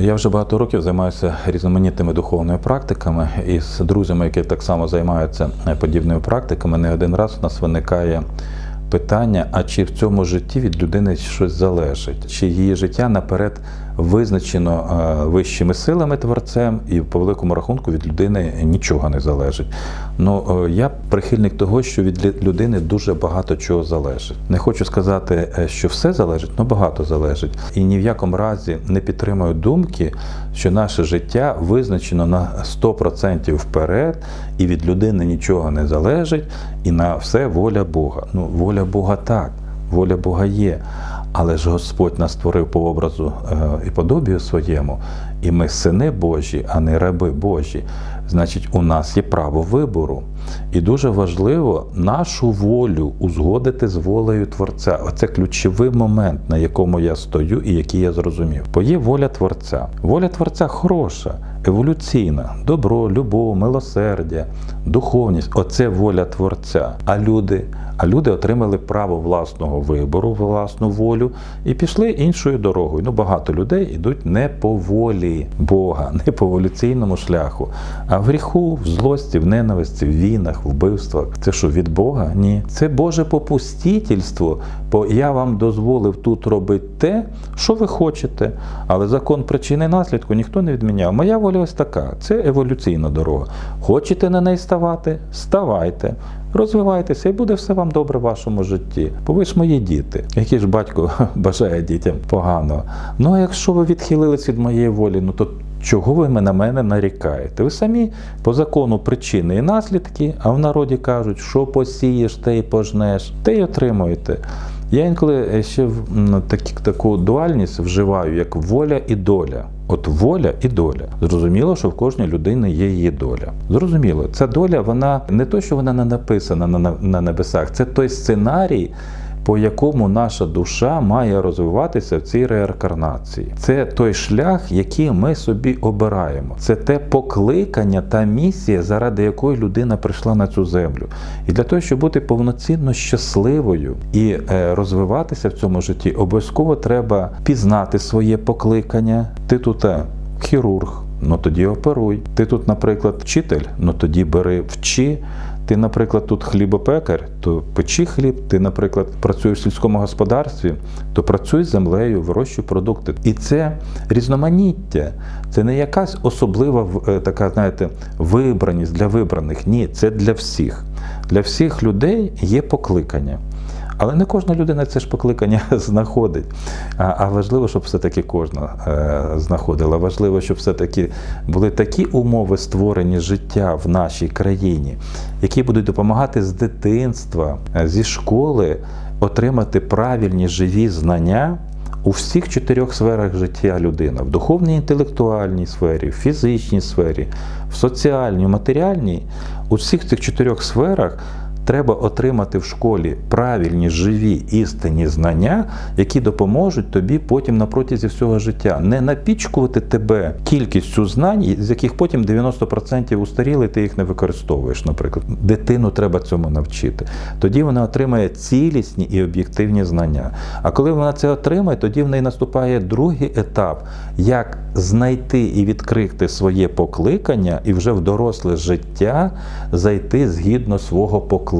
Я вже багато років займаюся різноманітними духовними практиками і з друзями, які так само займаються е, подібними практиками, не один раз у нас виникає питання: а чи в цьому житті від людини щось залежить? Чи її життя наперед визначено е, вищими силами творцем, і по великому рахунку від людини нічого не залежить? Ну е, я прихильник того, що від людини дуже багато чого залежить. Не хочу сказати, е, що все залежить, але багато залежить. І ні в якому разі не підтримую думки, що наше життя визначено на 100% вперед, і від людини нічого не залежить, і на все воля Бога. Ну, воля Бога так, воля Бога є. Але ж Господь нас створив по образу е, і подобію своєму, і ми сини Божі, а не раби Божі. Значить, у нас є право вибору. І дуже важливо нашу волю узгодити з волею Творця. Оце ключовий момент, на якому я стою і який я зрозумів. Бо є воля Творця. Воля Творця хороша, еволюційна, добро, любов, милосердя, духовність оце воля Творця. А люди, а люди отримали право власного вибору, власну волю і пішли іншою дорогою. Ну, багато людей йдуть не по волі Бога, не по еволюційному шляху, а в гріху, в злості, в ненависті, в війнах, вбивствах. Це що від Бога? Ні. Це Боже попустительство, бо я вам дозволив тут робити те, що ви хочете. Але закон причини наслідку ніхто не відміняв. Моя воля ось така. Це еволюційна дорога. Хочете на неї ставати? Ставайте. Розвивайтеся і буде все вам добре в вашому житті. Бо ви ж мої діти. Який ж батько бажає дітям поганого. Ну а якщо ви відхилились від моєї волі, ну то чого ви на мене нарікаєте? Ви самі по закону причини і наслідки, а в народі кажуть, що посієш, те й пожнеш, те й отримуєте. Я інколи ще в- таку дуальність вживаю, як воля і доля. От воля і доля. Зрозуміло, що в кожній людини є її доля. Зрозуміло, ця доля, вона не то, що вона не написана на, на, небесах, це той сценарій, по якому наша душа має розвиватися в цій реінкарнації. Це той шлях, який ми собі обираємо. Це те покликання та місія, заради якої людина прийшла на цю землю. І для того, щоб бути повноцінно щасливою і е, розвиватися в цьому житті, обов'язково треба пізнати своє покликання. Ти тут е, хірург. Ну тоді оперуй. Ти тут, наприклад, вчитель, ну тоді бери вчи. Ти, наприклад, тут хлібопекар, то печи хліб. Ти, наприклад, працюєш в сільському господарстві, то працюй з землею, вирощуй продукти. І це різноманіття. Це не якась особлива е, така, знаєте, вибраність для вибраних. Ні, це для всіх. Для всіх людей є покликання. Але не кожна людина це ж покликання знаходить. А, а важливо, щоб все-таки кожна е, знаходила. Важливо, щоб все-таки були такі умови створені життя в нашій країні, які будуть допомагати з дитинства, е, зі школи отримати правильні живі знання. У всіх чотирьох сферах життя людина в духовній інтелектуальній сфері, в фізичній сфері, в соціальній, в матеріальній, у всіх цих чотирьох сферах треба отримати в школі правильні живі істинні знання, які допоможуть тобі потім на протязі всього життя не напічкувати тебе кількістю знань, з яких потім 90% устаріли, ти їх не використовуєш. Наприклад, дитину треба цьому навчити. Тоді вона отримає цілісні і об'єктивні знання. А коли вона це отримає, тоді в неї наступає другий етап, як знайти і відкрити своє покликання, і вже в доросле життя зайти згідно свого покликання.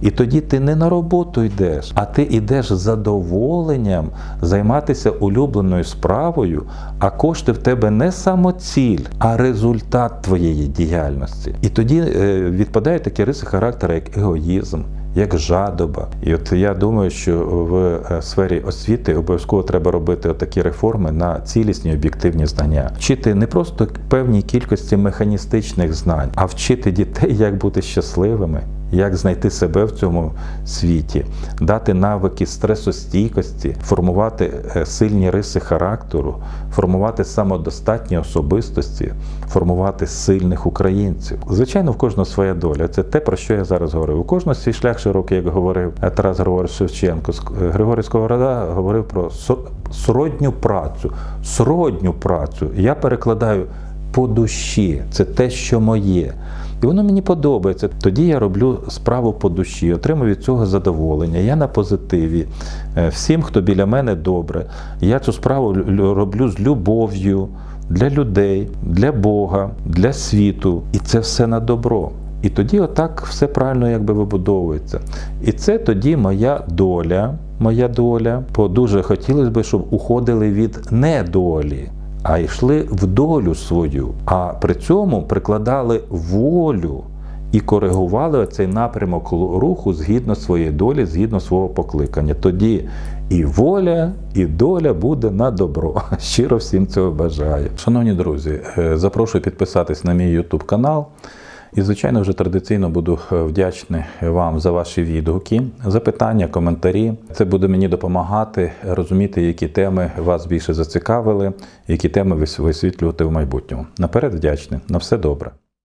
І тоді ти не на роботу йдеш, а ти йдеш з задоволенням займатися улюбленою справою, а кошти в тебе не самоціль, а результат твоєї діяльності. І тоді е, відпадають такі риси характеру, як егоїзм. Як жадоба, і от я думаю, що в е, сфері освіти обов'язково треба робити такі реформи на цілісні об'єктивні знання, вчити не просто певній кількості механістичних знань, а вчити дітей, як бути щасливими, як знайти себе в цьому світі, дати навики стресостійкості, формувати е, сильні риси характеру, формувати самодостатні особистості, формувати сильних українців. Звичайно, в кожного своя доля. Це те, про що я зараз говорив. У кожного свій шлях широкий, як говорив Тарас Григорович Шевченко. Ск- Григорій Сковорода говорив про сродню працю. Сродню працю. Я перекладаю по душі. Це те, що моє. І воно мені подобається. Тоді я роблю справу по душі, отримую від цього задоволення. Я на позитиві. Е, Всім, хто біля мене добре. Я цю справу роблю з любов'ю для людей, для Бога, для світу. І це все на добро. І тоді отак все правильно якби вибудовується. І це тоді моя доля, моя доля. Бо дуже хотілося б, щоб уходили від недолі, а йшли в долю свою. А при цьому прикладали волю і коригували цей напрямок руху згідно своєї долі, згідно свого покликання. Тоді і воля, і доля буде на добро. Щиро всім цього бажаю. Шановні друзі, е, запрошую підписатись на мій YouTube канал. І, звичайно, вже традиційно буду е, вдячний вам за ваші відгуки, запитання, коментарі. Це буде мені допомагати розуміти, які теми вас більше зацікавили, які теми вис- висвітлювати в майбутньому. Наперед вдячний. На все добре.